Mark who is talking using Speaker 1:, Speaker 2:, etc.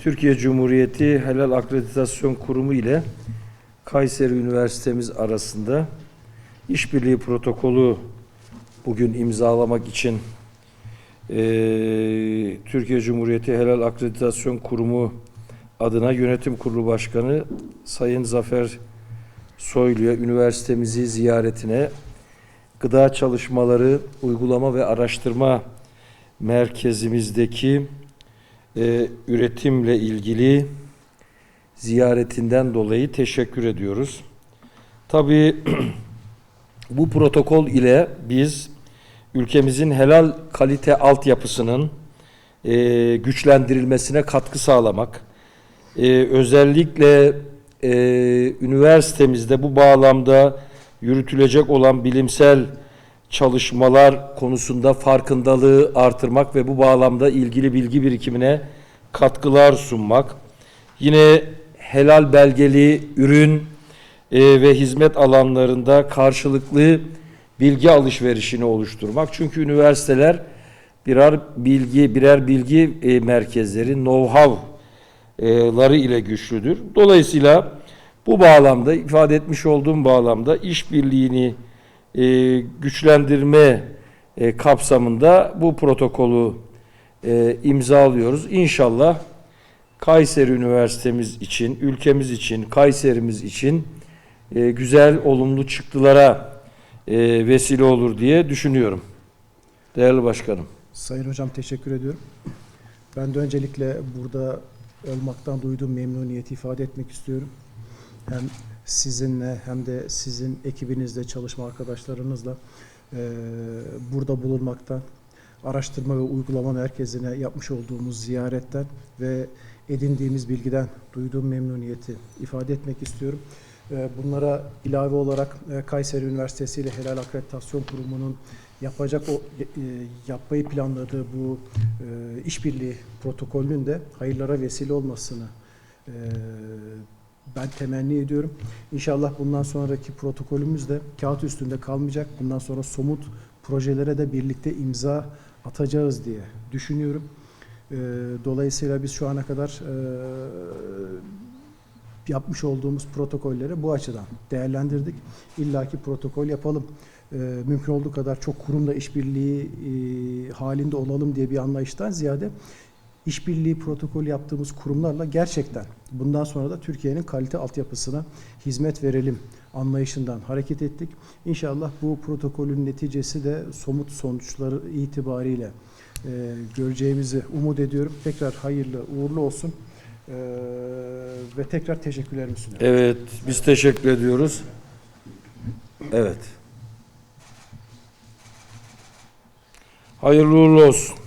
Speaker 1: Türkiye Cumhuriyeti Helal Akreditasyon Kurumu ile Kayseri Üniversitemiz arasında işbirliği protokolü bugün imzalamak için eee, Türkiye Cumhuriyeti Helal Akreditasyon Kurumu adına Yönetim Kurulu Başkanı Sayın Zafer Soylu'ya üniversitemizi ziyaretine gıda çalışmaları uygulama ve araştırma merkezimizdeki e, üretimle ilgili ziyaretinden dolayı teşekkür ediyoruz. Tabii bu protokol ile biz ülkemizin helal kalite altyapısının e, güçlendirilmesine katkı sağlamak, e, özellikle e, üniversitemizde bu bağlamda yürütülecek olan bilimsel çalışmalar konusunda farkındalığı artırmak ve bu bağlamda ilgili bilgi birikimine katkılar sunmak. Yine helal belgeli ürün e, ve hizmet alanlarında karşılıklı bilgi alışverişini oluşturmak. Çünkü üniversiteler birer bilgi birer bilgi e, merkezleri, know-how'ları ile güçlüdür. Dolayısıyla bu bağlamda ifade etmiş olduğum bağlamda işbirliğini e, güçlendirme e, kapsamında bu protokolü e, imzalıyoruz. İnşallah Kayseri Üniversitemiz için, ülkemiz için, Kayserimiz için e, güzel, olumlu çıktılara e, vesile olur diye düşünüyorum. Değerli Başkanım.
Speaker 2: Sayın Hocam teşekkür ediyorum. Ben de öncelikle burada olmaktan duyduğum memnuniyeti ifade etmek istiyorum. Hem sizinle hem de sizin ekibinizle, çalışma arkadaşlarınızla eee, burada bulunmaktan, araştırma ve uygulama merkezine yapmış olduğumuz ziyaretten ve edindiğimiz bilgiden duyduğum memnuniyeti ifade etmek istiyorum. Bunlara ilave olarak Kayseri Üniversitesi ile Helal Akreditasyon Kurumu'nun yapacak o e, yapmayı planladığı bu e, işbirliği protokolünün de hayırlara vesile olmasını e, ben temenni ediyorum. İnşallah bundan sonraki protokolümüz de kağıt üstünde kalmayacak. Bundan sonra somut projelere de birlikte imza atacağız diye düşünüyorum. E, dolayısıyla biz şu ana kadar e, yapmış olduğumuz protokolleri bu açıdan değerlendirdik. İlla ki protokol yapalım. E, mümkün olduğu kadar çok kurumla işbirliği e, halinde olalım diye bir anlayıştan ziyade işbirliği protokol yaptığımız kurumlarla gerçekten bundan sonra da Türkiye'nin kalite altyapısına hizmet verelim anlayışından hareket ettik. İnşallah bu protokolün neticesi de somut sonuçları itibariyle e, göreceğimizi umut ediyorum. Tekrar hayırlı uğurlu olsun. Ee, ve tekrar teşekkürlerimi sunuyorum.
Speaker 1: Evet, biz teşekkür ediyoruz. Evet. Hayırlı uğurlu olsun.